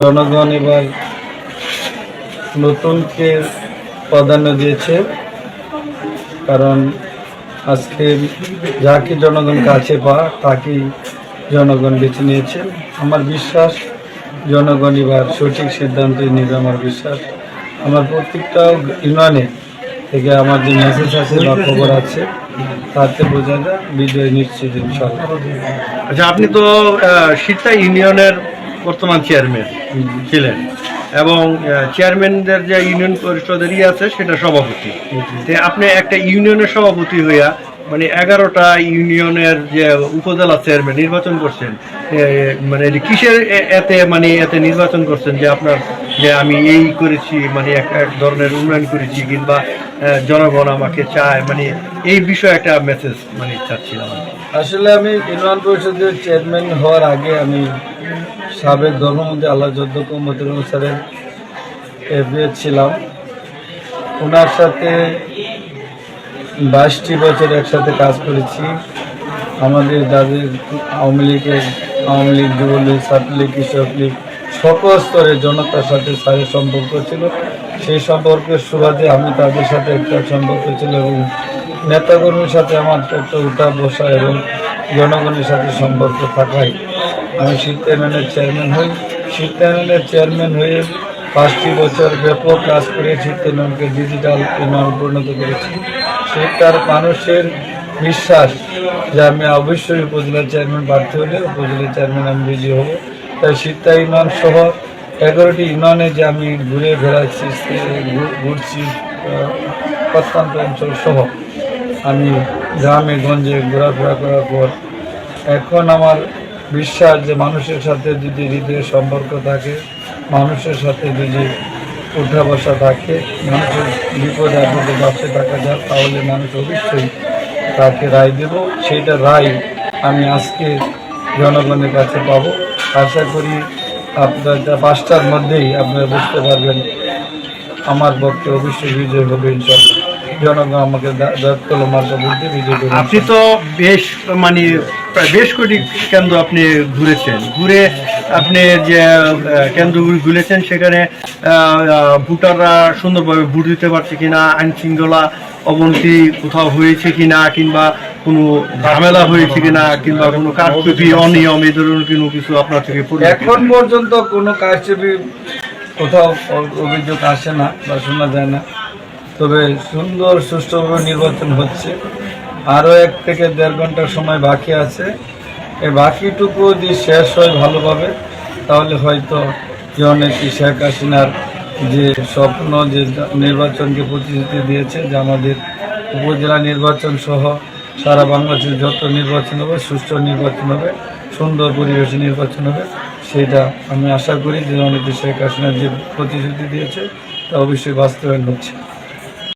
জনগণ এবার নতুনকে প্রাধান্য দিয়েছে কারণ আজকে যাকে জনগণ কাছে পা তাকেই জনগণ বেছে নিয়েছে। আমার বিশ্বাস জনগণ এবার সঠিক সিদ্ধান্তই নেবে আমার বিশ্বাস। আমার প্রত্যেকটা ইউনিয়নে থেকে আমার যে মেসেজ আছে বা খবর আছে তাতে বোঝা যায় বিজয় নিশ্চিত ইনশাল্লাহ। আচ্ছা আপনি তো আহ, ইউনিয়নের বর্তমান চেয়ারম্যান ছিলেন। এবং চেয়ারম্যানদের যে ইউনিয়ন পরিষদের ই আছে, সেটা সভাপতি। আপনি একটা ইউনিয়নের সভাপতি হইয়া মানে এগারোটা ইউনিয়নের যে উপজেলা চেয়ারম্যান নির্বাচন করছেন মানে কিসের এতে মানে এতে নির্বাচন করছেন যে আপনার, যে আমি এই করেছি মানে এক এক ধরনের উন্নয়ন করেছি, কিংবা জনগণ আমাকে চায়। মানে এই বিষয়ে একটা মেসেজ মানে চাচ্ছিলাম আসলে আমি ইউনিয়ন পরিষদের চেয়ারম্যান হওয়ার আগে আমি সাবেক ধর্মমন্ত্রী আল্লাহ যদ্দক মতিরুল স্যারের এফবিএ ছিলাম। ওনার সাথে বাইশটি বছর একসাথে কাজ করেছি। আমাদের যাদের আওয়ামী লীগের, আওয়ামী লীগ, যুবলীগ, ছাত্রলীগ কৃষক লীগ সকল স্তরের জনতার সাথে স্যারের সম্পর্ক ছিল। সেই সম্পর্কের সুবাদে আমি তাদের সাথে একটা সম্পর্ক ছিল এবং নেতাকর্মীর সাথে আমার একটা উঠা বসা এবং জনগণের সাথে সম্পর্ক থাকায় আমি শীতায়নের চেয়ারম্যান হই। শীতায়নের চেয়ারম্যান হয়ে পাঁচটি বছর ব্যাপক কাজ করে শীতায়নকে ডিজিটাল উন্নয়ন পরিণত করেছি। সেটার মানুষের বিশ্বাস যে আমি অবশ্যই উপজেলা চেয়ারম্যান প্রার্থী হলে উপজেলা চেয়ারম্যান আমি বিজয়ী হব। তাই শীতা সহ এগারোটি ইউনিয়নে যে আমি ঘুরে ঘু- ঘুরছি প্রত্যন্ত অঞ্চল সহ। আমি গ্রামে, গঞ্জে ঘোরাফেরা করার পর এখন আমার বিশ্বাস যে মানুষের সাথে যদি হৃদয়ের সম্পর্ক থাকে, মানুষের সাথে যদি উঠা বসা থাকে, মানুষের বিপদে আপদে পাশে থাকা যায় তাহলে মানুষ অবশ্যই তাকে রায় দেব। সেইটা রায় আমি আজকে জনগণের কাছে পাবো। আশা করি আপনার পাঁচটার মধ্যেই আপনারা বুঝতে পারবেন আমার পক্ষে অবশ্যই বিজয় হবে জনগণ আমাকে বলতে বিজয় করবে আপনি তো বেশ মানে বেশ কোটি কেন্দ্র আপনি ঘুরেছেন। ঘুরে আপনি যে কেন্দ্রগুলি ঘুরেছেন, সেখানে ভোটাররা সুন্দরভাবে ভোট দিতে পারছে কিনা, আইন শৃঙ্খলা অবনতি কোথাও হয়েছে কিনা, কিংবা কোনো ঝামেলা হয়েছে কিনা কিংবা কোনো কারচুপি, অনিয়ম, এই ধরনের কোনো কিছু আপনার থেকে এখন পর্যন্ত কোনো কারচুপি কোথাও অভিযোগ আসে না বা শোনা যায় না। তবে সুন্দর, সুষ্ঠুভাবে নির্বাচন হচ্ছে। আরও এক থেকে দেড় ঘণ্টার সময় বাকি আছে। এই বাকিটুকু যদি শেষ হয় ভালোভাবে, তাহলে হয়তো যে অনেক শেখ হাসিনার যে স্বপ্ন, যে নির্বাচনকে প্রতিশ্রুতি দিয়েছে যে আমাদের উপজেলা নির্বাচন সহ সারা বাংলাদেশের যত নির্বাচন হবে, সুষ্ঠু নির্বাচন হবে, সুন্দর পরিবেশে নির্বাচন হবে, সেটা আমি আশা করি যে অনেক শেখ হাসিনা যে প্রতিশ্রুতি দিয়েছে, তা অবশ্যই বাস্তবায়ন হচ্ছে।